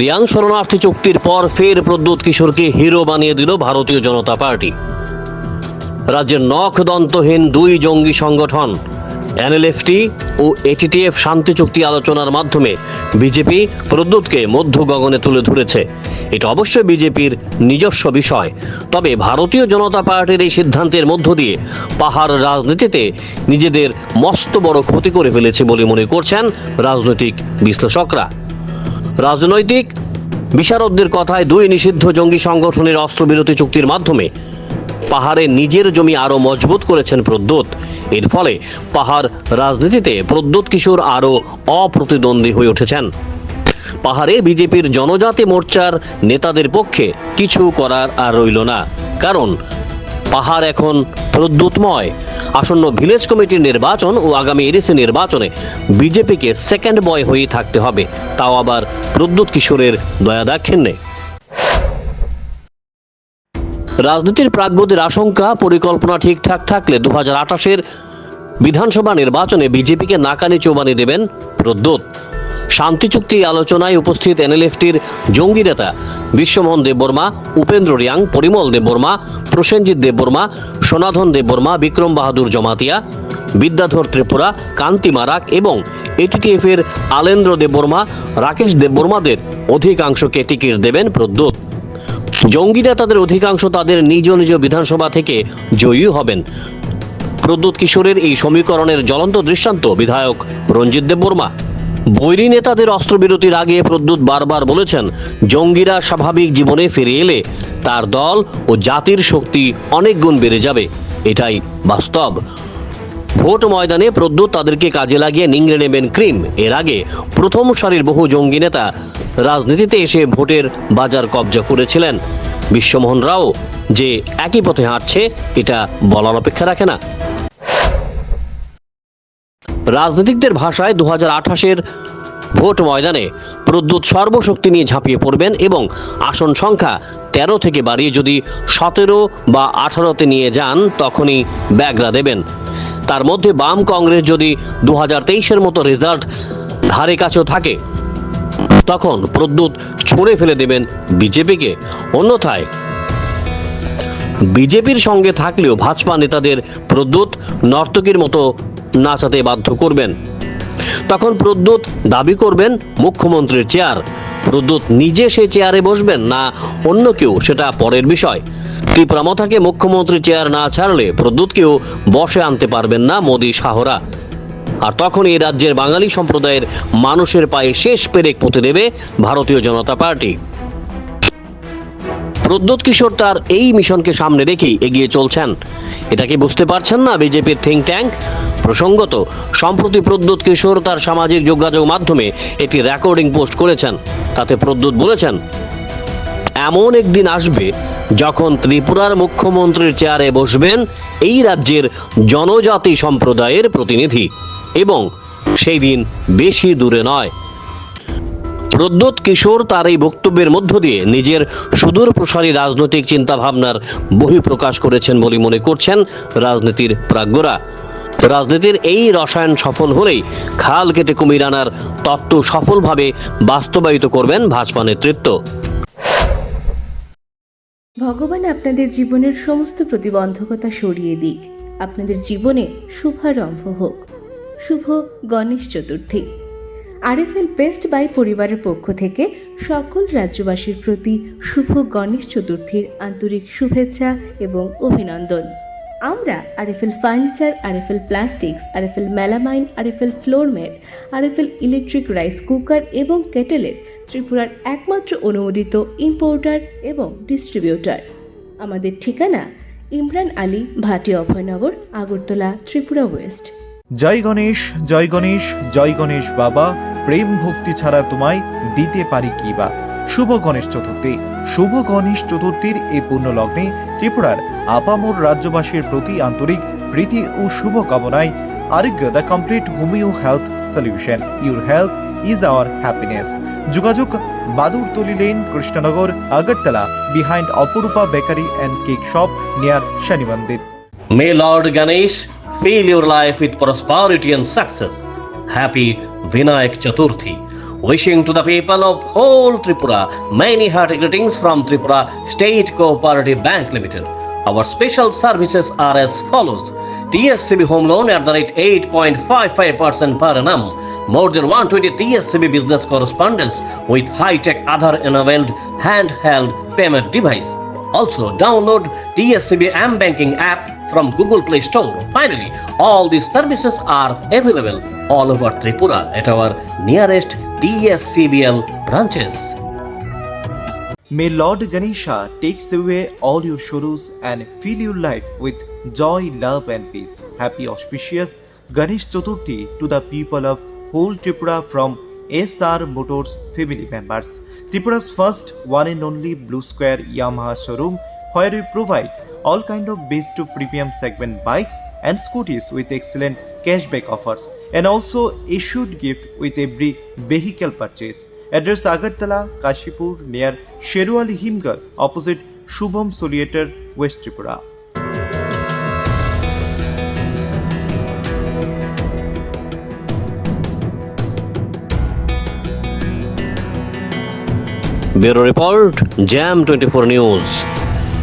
রিয়াং শরণার্থী চুক্তির পর ফের প্রদ্যুৎ কিশোরকে হিরো বানিয়ে দিল ভারতীয় জনতা পার্টি। রাজ্যের নখ দন্তহীন দুই জঙ্গি সংগঠন, এনএলএফটি ও এটিটিএফ শান্তি চুক্তি আলোচনার মাধ্যমে বিজেপি প্রদ্যুৎকে মধ্য গগনে তুলে ধরেছে। এটা অবশ্যই বিজেপির নিজস্ব বিষয়। তবে ভারতীয় জনতা পার্টির এই সিদ্ধান্তের মধ্য দিয়ে পাহাড় রাজনীতিতে নিজেদের মস্ত বড় ক্ষতি করে ফেলেছে বলে মনে করছেন রাজনৈতিক বিশ্লেষকরা। রাজনৈতিক বিশারদদের কথায় দুই নিষিদ্ধ জঙ্গি সংগঠনের অস্ত্রবিরতি চুক্তির মাধ্যমে পাহাড়ে নিজের জমি আরও মজবুত করেছেন প্রদ্যোৎ। এর ফলে পাহাড় রাজনীতিতে প্রদ্যোৎ কিশোর আরও অপ্রতিদ্বন্দ্বী হয়ে উঠেছেন। পাহাড়ে বিজেপির জনজাতি মোর্চার নেতাদের পক্ষে কিছু করার আর রইল না। কারণ পাহাড় এখন প্রদ্যুৎময়। আসন্ন ভিলেজ কমিটির নির্বাচন ও আগামী এডিসি নির্বাচনে বিজেপিকে সেকেন্ড বয় হয়ে থাকতে হবে। তাও আবার প্রদ্যুৎ কিশোরের দয়া দাক্ষিণ্যে। রাজনীতির প্রাজ্ঞদের আশঙ্কা, পরিকল্পনা ঠিকঠাক থাকলে দু হাজার আঠাশের বিধানসভা নির্বাচনে বিজেপিকে নাকানি চৌবানি দেবেন প্রদ্যোৎ। শান্তি চুক্তি আলোচনায় উপস্থিত এনএলএফটির জঙ্গি নেতা বিশ্বমোহন দেববর্মা, উপেন্দ্র রিয়াং, পরিমল দেববর্মা, প্রসেনজিৎ দেববর্মা, সনাধন দেববর্মা, বিক্রম বাহাদুর জমাতিয়া, বিদ্যাধর ত্রিপুরা, কান্তি মারাক এবং এটিটিএফ এর আলেন্দ্র দেববর্মা, রাকেশ দেববর্মাদের অধিকাংশকে টিকিট দেবেন প্রদ্যোৎ। জঙ্গি নেতাদের অধিকাংশ তাদের নিজ নিজ বিধানসভা থেকে জয়ী হবেন। প্রদ্যুৎ কিশোরের এই সমীকরণের জ্বলন্ত দৃষ্টান্ত বিধায়ক রঞ্জিত দেববর্মা। বৈরী নেতাদের অস্ত্রবিরতির আগে প্রদ্যুৎ বারবার বলেছেন, জঙ্গিরা স্বাভাবিক জীবনে ফিরে এলে তার দল ও জাতির শক্তি অনেক গুণ বেড়ে যাবে। এটাই বাস্তব। ভোট ময়দানে প্রদ্যুৎ তাদেরকে কাজে লাগিয়ে নিংড়ে নেবেন ক্রিম। এর আগে প্রথম সারির বহু জঙ্গি নেতা রাজনীতিতে এসে ভোটের বাজার কবজা করেছিলেন। বিশ্বমোহন রাও যে একই পথে হাঁটছে, এটা বলার অপেক্ষা রাখে না। রাজনীতিকদের ভাষায় দু হাজার আঠাশের ভোট ময়দানে প্রদ্যুৎ সর্বশক্তি নিয়ে ঝাঁপিয়ে পড়বেন এবং আসন সংখ্যা তেরো থেকে বাড়িয়ে যদি সতেরো বা আঠারোতে নিয়ে যান, তখনই ব্যাগরা দেবেন। তার মধ্যে বাম কংগ্রেস যদি দু হাজার তেইশের মতো রেজাল্ট ধারে কাছেও থাকে, তখন প্রদ্যুৎ ছুঁড়ে ফেলে দেবেন বিজেপিকে। অন্যথায় বিজেপির সঙ্গে থাকলেও ভাজপা নেতাদের প্রদ্যুৎ নর্তকীর মতো নাচাতে বাধ্য করবেন। তখন প্রদ্যুৎ দাবি করবেন মুখ্যমন্ত্রীর চেয়ার। প্রদ্যুৎ নিজে সে চেয়ারে বসবেন না অন্য কেউ, সেটা পরের বিষয়। ত্রিপুরামথাকে মুখ্যমন্ত্রী চেয়ার না ছাড়লে প্রদ্যুৎকেও বসে আনতে পারবেন না মোদী শাহরা। আর তখন এই রাজ্যের বাঙালি সম্প্রদায়ের মানুষের পায়ে শেষ পেরেক পুঁতে দেবে ভারতীয় জনতা পার্টি। প্রদ্যোৎ কিশোর তার এই মিশনকে সামনে রেখেই এগিয়ে চলছেন। এটা কি বুঝতে পারছেন না বিজেপির থিঙ্ক ট্যাঙ্ক প্রসঙ্গত, সম্প্রতি প্রদ্যোৎ কিশোর তার সামাজিক যোগাযোগ মাধ্যমে একটি রেকর্ডিং পোস্ট করেছেন। তাতে প্রদ্যোৎ বলেছেন, এমন একদিন আসবে যখন ত্রিপুরার মুখ্যমন্ত্রীর চেয়ারে বসবেন এই রাজ্যের জনজাতি সম্প্রদায়ের প্রতিনিধি এবং সেই দিন বেশি দূরে নয়। প্রদ্যোৎ কিশোর তার এই বক্তব্যের মধ্য দিয়ে নিজের সুদূর প্রসারী রাজনৈতিক চিন্তাভাবনার বহিঃপ্রকাশ করেছেন বলে মনে করছেন রাজনীতির প্রাজ্ঞরা। রাজনীতির এই রসায়ন সফল হলেই খাল কেটে কুমির আনার তত্ত্ব সফলভাবে বাস্তবায়িত করবেন ভাজপা নেতৃত্ব। ভগবান আপনাদের জীবনের সমস্ত প্রতিবন্ধকতা সরিয়ে দিক। আপনাদের জীবনে শুভারম্ভ হোক। শুভ Ganesh Chaturthi. RFL best buy পরিবারের পক্ষ থেকে সকল রাজ্যবাসীর প্রতি শুভ গণেশ চতুর্থীর আন্তরিক শুভেচ্ছা এবং অভিনন্দন। আমরা RFL furniture, RFL plastics, RFL melamine, RFL floor mat RFL electric rice cooker এবং কেটেলের ত্রিপুরার একমাত্র অনুমোদিত ইম্পোর্টার এবং ডিস্ট্রিবিউটার। আমাদের ঠিকানা ইমরান আলী, ভাটি অভয়নগর, আগরতলা, ত্রিপুরা ওয়েস্ট। জয় গণেশ জয় গণেশ জয় গণেশ বাবা প্রেম ভক্তি ছাড়া তোমায় দিতে পারি কি বা? শুভ গণেশ চতুর্থী। শুভ গণেশ চতুর্থীর এই পূর্ণ লগ্নে ত্রিপুরার আপামোর রাজ্যবাসীর প্রতি আন্তরিক প্রীতি ও শুভ কামনায় Arogya the complete homeo health solution your health is our happiness যোগাযোগ Badurtali lane Krishnanagar, Agartala behind Aparupa bakery and cake shop near Shani মন্দির। May Lord Ganesh fill your life with prosperity and success. Happy Vinayak Chaturthi. Wishing to the people of whole Tripura many hearty greetings from Tripura State Cooperative Bank Limited. Our special services are as follows. TSCB home loan at the rate 8.55% per annum. More than 120 TSCB business correspondence with high-tech other enabled handheld payment device. Also, download TSCB M Banking app from Google Play Store. Finally, all these services are available all over Tripura at our nearest TSCBL branches. May Lord Ganesha takes away all your sorrows and fill your life with joy, love, and peace. Happy auspicious Ganesh Chaturthi to the people of whole Tripura from SR Motors family members. Tripura's first one and only Blue Square Yamaha showroom where we provide all kind of base to premium segment bikes and scooters with excellent cashback offers and also issued gift with every vehicle purchase. Address Agartala, Kashipur near Sherwali Himgar opposite Shubham Soliator, West Tripura. Bureau Report, Jam 24 News.